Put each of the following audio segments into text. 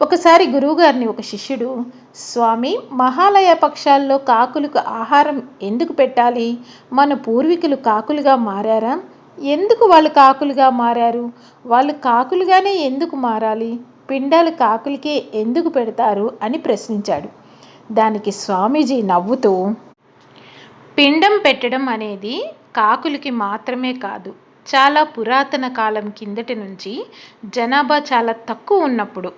ఒకసారి గురువుగారిని ఒక శిష్యుడు స్వామి మహాలయ పక్షాల్లో కాకులకు ఆహారం ఎందుకు పెట్టాలి? మన పూర్వీకులు కాకులుగా మారారా? ఎందుకు వాళ్ళు కాకులుగా మారారు? వాళ్ళు కాకులుగానే ఎందుకు మారాలి? పిండాలు కాకులకే ఎందుకు పెడతారు? అని ప్రశ్నించాడు. దానికి స్వామీజీ నవ్వుతూ పిండం పెట్టడం అనేది కాకులకి మాత్రమే కాదు చాలా పురాతన కాలం కిందటి నుంచి జనాభా చాలా తక్కువ ఉన్నప్పుడు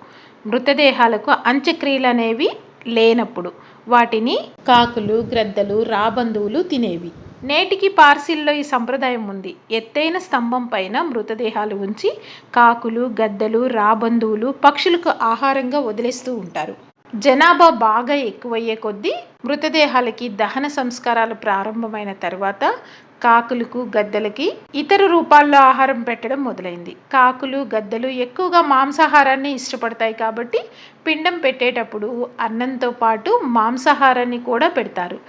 మృతదేహాలకు అంత్యక్రియలు అనేవి లేనప్పుడు వాటిని కాకులు గ్రద్దలు రాబందువులు తినేవి. నేటికి పార్సిల్లో ఈ సంప్రదాయం ఉంది. ఎత్తైన స్తంభం పైన మృతదేహాలు ఉంచి కాకులు గద్దలు రాబందువులు పక్షులకు ఆహారంగా వదిలేస్తూ ఉంటారు. జనాభా బాగా ఎక్కువయ్యే కొద్దీ మృతదేహాలకి దహన సంస్కారాలు ప్రారంభమైన తర్వాత కాకులకు గద్దలకి ఇతర రూపాల్లో ఆహారం పెట్టడం మొదలైంది. కాకులు గద్దలు ఎక్కువగా మాంసాహారాన్ని ఇష్టపడతాయి కాబట్టి పిండం పెట్టేటప్పుడు అన్నంతో పాటు మాంసాహారాన్ని కూడా పెడతారు.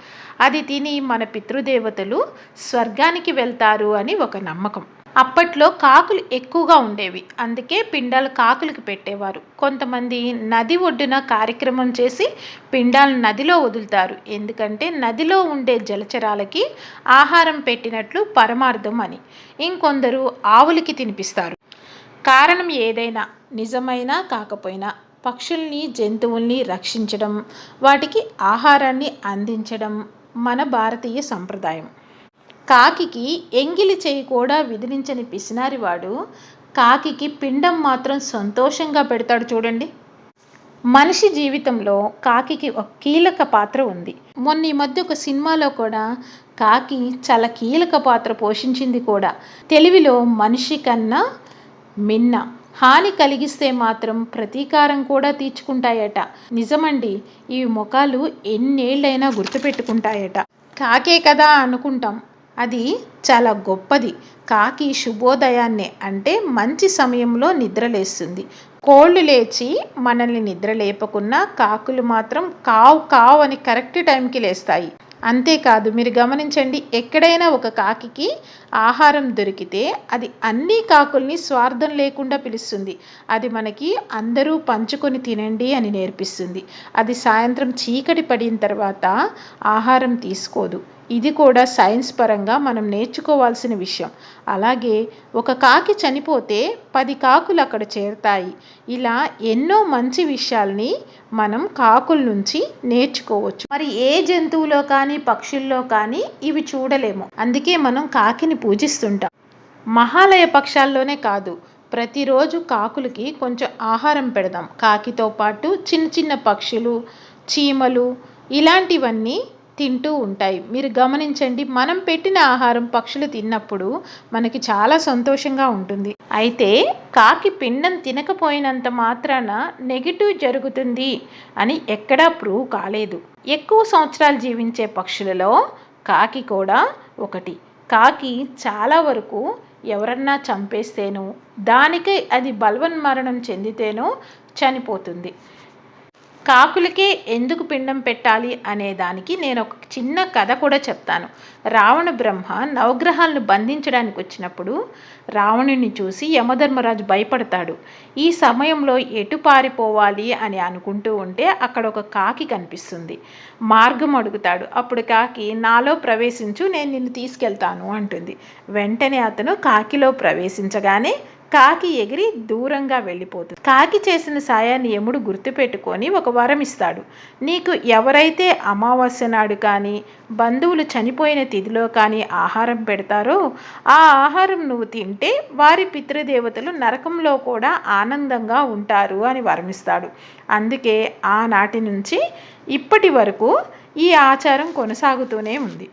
అది తిని మన పితృదేవతలు స్వర్గానికి వెళ్తారు అని ఒక నమ్మకం. అప్పట్లో కాకులు ఎక్కువగా ఉండేవి. అందుకే పిండాలు కాకులకి పెట్టేవారు. కొంతమంది నది ఒడ్డున కార్యక్రమం చేసి పిండాలు నదిలో వదులుతారు. ఎందుకంటే నదిలో ఉండే జలచరాలకి ఆహారం పెట్టినట్లు పరమార్థం అని. ఇంకొందరు ఆవులకి తినిపిస్తారు. కారణం ఏదైనా నిజమైనా కాకపోయినా పక్షుల్ని జంతువుల్ని రక్షించడం వాటికి ఆహారాన్ని అందించడం మన భారతీయ సంప్రదాయం. కాకికి ఎంగిలి చేయి కూడా విదిలించని పిసినారివాడు కాకికి పిండం మాత్రం సంతోషంగా పెడతాడు చూడండి. మనిషి జీవితంలో కాకికి ఒక కీలక పాత్ర ఉంది. మొన్న ఈ మధ్య ఒక సినిమాలో కూడా కాకి చాలా కీలక పాత్ర పోషించింది కూడా. తెలివిలో మనిషి కన్నా మిన్న హాని కలిగిస్తే మాత్రం ప్రతీకారం కూడా తీర్చుకుంటాయట. నిజమండి ఈ ముఖాలు ఎన్నేళ్ళైనా గుర్తుపెట్టుకుంటాయట. కాకే కదా అనుకుంటాం. అది చాలా గొప్పది. కాకి శుభోదయాన్నే అంటే మంచి సమయంలో నిద్రలేస్తుంది. కోళ్ళు లేచి మనల్ని నిద్ర లేపకున్నా కాకులు మాత్రం కావు కావు అని కరెక్ట్ టైంకి లేస్తాయి. అంతేకాదు మీరు గమనించండి ఎక్కడైనా ఒక కాకికి ఆహారం దొరికితే అది అన్ని కాకుల్ని స్వార్థం లేకుండా పిలుస్తుంది. అది మనకి అందరూ పంచుకొని తినండి అని నేర్పిస్తుంది. అది సాయంత్రం చీకటి పడిన తర్వాత ఆహారం తీసుకోదు. ఇది కూడా సైన్స్ పరంగా మనం నేర్చుకోవాల్సిన విషయం. అలాగే ఒక కాకి చనిపోతే పది కాకులు అక్కడ చేరుతాయి. ఇలా ఎన్నో మంచి విషయాల్ని మనం కాకుల నుంచి నేర్చుకోవచ్చు. మరి ఏ జంతువులో కానీ పక్షుల్లో కానీ ఇవి చూడలేము. అందుకే మనం కాకిని పూజిస్తుంటాం. మహాలయ పక్షాల్లోనే కాదు ప్రతిరోజు కాకులకి కొంచెం ఆహారం పెడదాం. కాకితో పాటు చిన్న చిన్న పక్షులు చీమలు ఇలాంటివన్నీ తింటూ ఉంటాయి. మీరు గమనించండి మనం పెట్టిన ఆహారం పక్షులు తిన్నప్పుడు మనకి చాలా సంతోషంగా ఉంటుంది. అయితే కాకి పిండం తినకపోయినంత మాత్రాన నెగిటివ్ జరుగుతుంది అని ఎక్కడా ప్రూవ్ కాలేదు. ఎక్కువ సంవత్సరాలు జీవించే పక్షులలో కాకి కూడా ఒకటి. కాకి చాలా వరకు ఎవరన్నా చంపేస్తేనో దానికై అది బలవన్మరణం చెందితేనో చనిపోతుంది. కాకులకే ఎందుకు పిండం పెట్టాలి అనే దానికి నేను ఒక చిన్న కథ కూడా చెప్తాను. రావణ బ్రహ్మ నవగ్రహాలను బంధించడానికి వచ్చినప్పుడు రావణుని చూసి యమధర్మరాజు భయపడతాడు. ఈ సమయంలో ఎటు పారిపోవాలి అని అనుకుంటూ ఉంటే అక్కడ ఒక కాకి కనిపిస్తుంది. మార్గం అడుగుతాడు. అప్పుడు కాకి నాలో ప్రవేశించు నేను నిన్ను తీసుకెళ్తాను అంటుంది. వెంటనే అతను కాకిలో ప్రవేశించగానే కాకి ఎగిరి దూరంగా వెళ్ళిపోతుంది. కాకి చేసిన సాయాన్ని యముడు గుర్తుపెట్టుకొని ఒక వరం ఇస్తాడు. నీకు ఎవరైతే అమావాస్య నాడు కానీ బంధువులు చనిపోయిన తిథిలో కానీ ఆహారం పెడతారో ఆ ఆహారం నువ్వు తింటే వారి పితృదేవతలు నరకంలో కూడా ఆనందంగా ఉంటారు అని వరమిస్తాడు. అందుకే ఆనాటి నుంచి ఇప్పటి వరకు ఈ ఆచారం కొనసాగుతూనే ఉంది.